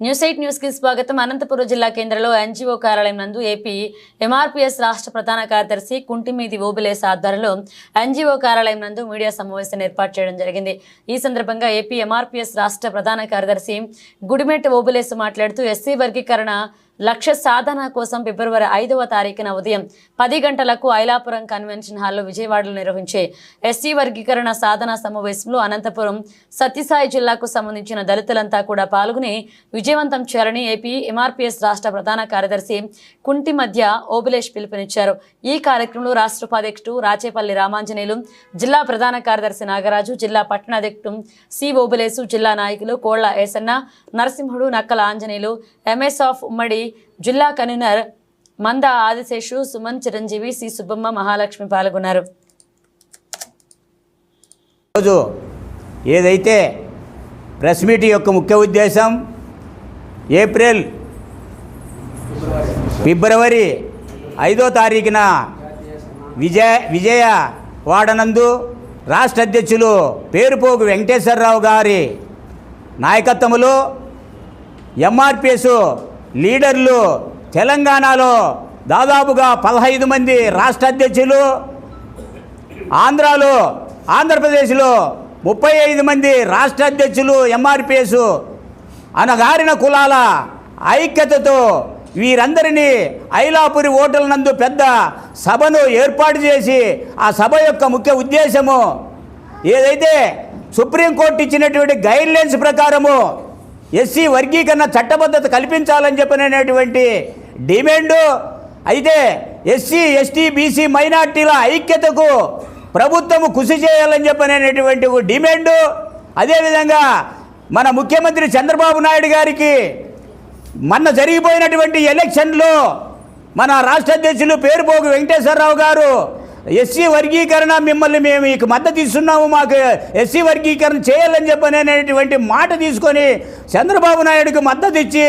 News eight న్యూస్కి స్వాగతం. అనంతపురం జిల్లా కేంద్రంలో ఎన్జీఓ కార్యాలయం నందు ఏపీ ఎంఆర్పీఎస్ రాష్ట్ర ప్రధాన కార్యదర్శి కుంటిమీది ఓబులేస్ ఆధ్వర్యంలో ఎన్జీఓ కార్యాలయం నందు మీడియా సమావేశాన్ని ఏర్పాటు చేయడం జరిగింది. ఈ సందర్భంగా ఏపీ ఎంఆర్పీఎస్ రాష్ట్ర ప్రధాన కార్యదర్శి గుడిమెట్ ఓబులేస్ మాట్లాడుతూ ఎస్సీ వర్గీకరణ లక్ష్య సాధన కోసం ఫిబ్రవరి ఐదవ తారీఖున ఉదయం పది గంటలకు ఐలాపురం కన్వెన్షన్ హాల్లో విజయవాడలో నిర్వహించే ఎస్సీ వర్గీకరణ సాధన సమావేశంలో అనంతపురం సత్యసాయి జిల్లాకు సంబంధించిన దళితులంతా కూడా పాల్గొని విజయవంతం చేయాలని ఏపీ ఎంఆర్పీఎస్ రాష్ట్ర ప్రధాన కార్యదర్శి కుంటి మధ్య ఓబులేష్ పిలుపునిచ్చారు. ఈ కార్యక్రమంలో రాష్ట్ర ఉపాధ్యక్షుడు రాచేపల్లి రామాంజనేయులు జిల్లా ప్రధాన కార్యదర్శి నాగరాజు జిల్లా పట్టణాధ్యక్షుడు సి ఓబులేసు జిల్లా నాయకులు కోళ్ళ ఏసన్న నరసింహుడు నక్కల ఆంజనేయులు ఎంఎస్ ఆఫ్ ఉమ్మడి జిల్లా కన్వీనర్ మంద ఆదిశేషు సుమన్ చిరంజీవి సి సుబ్బమ్మ మహాలక్ష్మి పాల్గొన్నారు. రోజు ఏదైతే ప్రెస్ మీట్ యొక్క ముఖ్య ఉద్దేశం ఏప్రిల్ ఫిబ్రవరి ఐదో తారీఖున విజయ విజయ వాడనందు రాష్ట్ర అధ్యక్షులు పేరుపోగు వెంకటేశ్వరరావు గారి నాయకత్వంలో ఎంఆర్పిఎస్ లీడర్లు తెలంగాణలో దాదాపుగా పదహైదు మంది రాష్ట్ర అధ్యక్షులు ఆంధ్రాలో ఆంధ్రప్రదేశ్లో ముప్పై ఐదు మంది రాష్ట్ర అధ్యక్షులు ఎంఆర్పిఎస్ అనగారిన కులాల ఐక్యతతో వీరందరినీ ఐలాపురి ఓటల నందు పెద్ద సభను ఏర్పాటు చేసి ఆ సభ యొక్క ముఖ్య ఉద్దేశము ఏదైతే సుప్రీంకోర్టు ఇచ్చినటువంటి గైడ్లైన్స్ ప్రకారము ఎస్సీ వర్గీకరణ చట్టబద్ధత కల్పించాలని చెప్పినటువంటి డిమాండు అయితే ఎస్సీ ఎస్టీ బీసీ మైనార్టీల ఐక్యతకు ప్రభుత్వము కృషి చేయాలని చెప్పినటువంటి డిమాండు. అదేవిధంగా మన ముఖ్యమంత్రి చంద్రబాబు నాయుడు గారికి మొన్న జరిగిపోయినటువంటి ఎలక్షన్లో మన రాష్ట్ర అధ్యక్షులు పేరుపోగు వెంకటేశ్వరరావు గారు ఎస్సీ వర్గీకరణ మిమ్మల్ని మేము మీకు మద్దతు ఇస్తున్నాము మాకు ఎస్సీ వర్గీకరణ చేయాలని చెప్పనేటువంటి మాట తీసుకొని చంద్రబాబు నాయుడుకు మద్దతు ఇచ్చి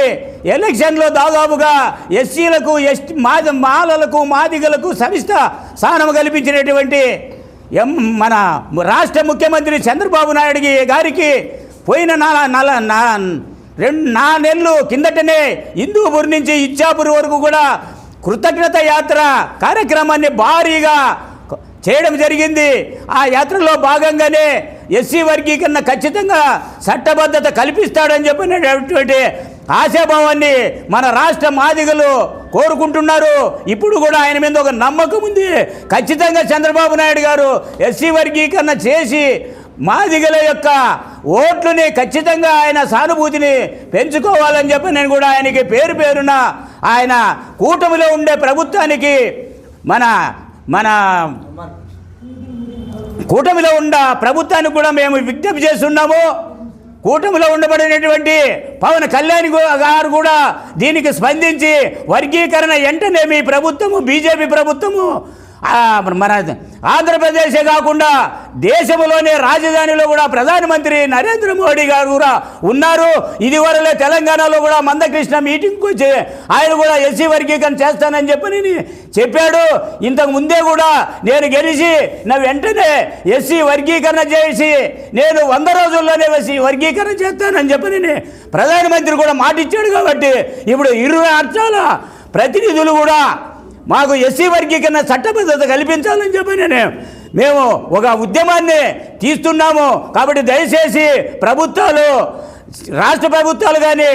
ఎలక్షన్లో దాదాపుగా ఎస్సీలకు ఎస్టీ మా మాలలకు మాదిగలకు సమిష్ట స్థానం కల్పించినటువంటి ఎం మన రాష్ట్ర ముఖ్యమంత్రి చంద్రబాబు నాయుడు గారికి పోయిన నాల నల నా రెండు నా నెలలు కిందటనే హిందూపూర్ నుంచి ఇచ్చాపూర్ వరకు కూడా కృతజ్ఞత యాత్ర కార్యక్రమాన్ని భారీగా చేయడం జరిగింది. ఆ యాత్రలో భాగంగానే ఎస్సీ వర్గీకరణ ఖచ్చితంగా చట్టబద్ధత కల్పిస్తాడని చెప్పినటువంటి ఆశాభావాన్ని మన రాష్ట్ర మాదిగలు కోరుకుంటున్నారు. ఇప్పుడు కూడా ఆయన మీద ఒక నమ్మకం ఉంది. ఖచ్చితంగా చంద్రబాబు నాయుడు గారు ఎస్సీ వర్గీకరణ చేసి మాదిగల యొక్క ఓట్లని ఖచ్చితంగా ఆయన సానుభూతిని పెంచుకోవాలని చెప్పి నేను కూడా ఆయనకి పేరు పేరున ఆయన కూటమిలో ఉండే ప్రభుత్వానికి మన మన కూటమిలో ఉన్న ప్రభుత్వానికి కూడా మేము విజ్ఞప్తి చేస్తున్నాము. కూటమిలో ఉండబడినటువంటి పవన్ కళ్యాణ్ గారు కూడా దీనికి స్పందించి వర్గీకరణ వెంటనే మీ ప్రభుత్వము బీజేపీ ప్రభుత్వము మన ఆంధ్రప్రదేశే కాకుండా దేశంలోనే రాజధానిలో కూడా ప్రధానమంత్రి నరేంద్ర మోడీ గారు కూడా ఉన్నారు. ఇదివరలే తెలంగాణలో కూడా మందకృష్ణ మీటింగ్కి వచ్చి ఆయన కూడా ఎస్సీ వర్గీకరణ చేస్తానని చెప్పని చెప్పాడు. ఇంతకు ముందే కూడా నేను గెలిచి నా వెంటనే ఎస్సీ వర్గీకరణ చేసి నేను వంద రోజుల్లోనే ఎస్సీ వర్గీకరణ చేస్తానని చెప్పని ప్రధానమంత్రి కూడా మాట ఇచ్చాడు కాబట్టి ఇప్పుడు ఇరు రాష్ట్రాల ప్రతినిధులు కూడా మాకు ఎస్సీ వర్గీకరణ చట్టబద్ధత కల్పించాలని చెప్పి నేను మేము ఒక ఉద్యమాన్ని తీస్తున్నాము. కాబట్టి దయచేసి ప్రభుత్వాలు రాష్ట్ర ప్రభుత్వాలు కానీ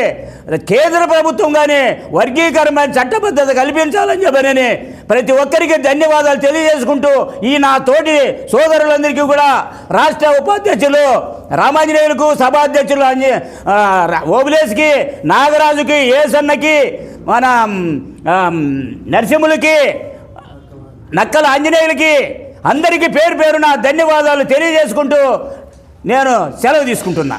కేంద్ర ప్రభుత్వం కానీ వర్గీకరణ చట్టబద్ధత కల్పించాలని చెప్పనని ప్రతి ఒక్కరికి ధన్యవాదాలు తెలియజేసుకుంటూ ఈ నా తోటి సోదరులందరికీ కూడా రాష్ట్ర ఉపాధ్యక్షులు రామాంజనేయులకు సభాధ్యక్షులు అంజ- ఓబులేస్కి నాగరాజుకి ఏసన్నకి మన నరసింహులకి నక్కల ఆంజనేయులకి అందరికీ పేరు పేరున ధన్యవాదాలు తెలియజేసుకుంటూ నేను సెలవు తీసుకుంటున్నా.